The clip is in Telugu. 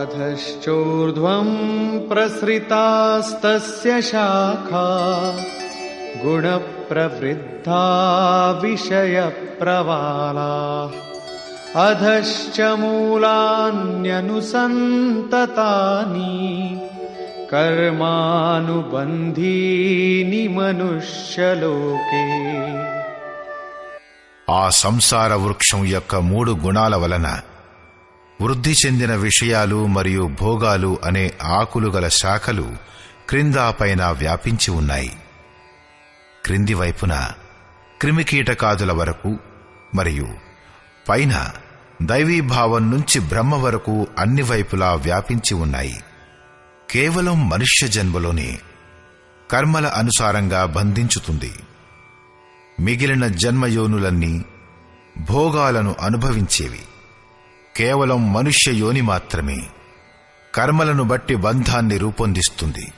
अधश्चोर्ध्वम् प्रसृतास्तस्य शाखा गुणप्रवृद्धा विषयप्रवालाः अधश्च मूलान्यनुसन्ततानि कर्मानुबन्धीनि मनुष्यलोके ఆ సంసార వృక్షం యొక్క మూడు గుణాల వలన వృద్ధి చెందిన విషయాలు మరియు భోగాలు అనే ఆకులు గల శాఖలు క్రింద పైన వ్యాపించి ఉన్నాయి. క్రింది వైపున క్రిమికీటకాదుల వరకు మరియు పైన దైవీభావం నుంచి బ్రహ్మ వరకు అన్ని వైపులా వ్యాపించి ఉన్నాయి. కేవలం మనుష్య జన్మలోనే కర్మల అనుసారంగా బంధించుతుంది. మిగిలిన జన్మయోనులన్నీ భోగాలను అనుభవించేవి. కేవలం మనుష్య యోని మాత్రమే. కర్మలను బట్టి బంధాన్ని రూపొందిస్తుంది.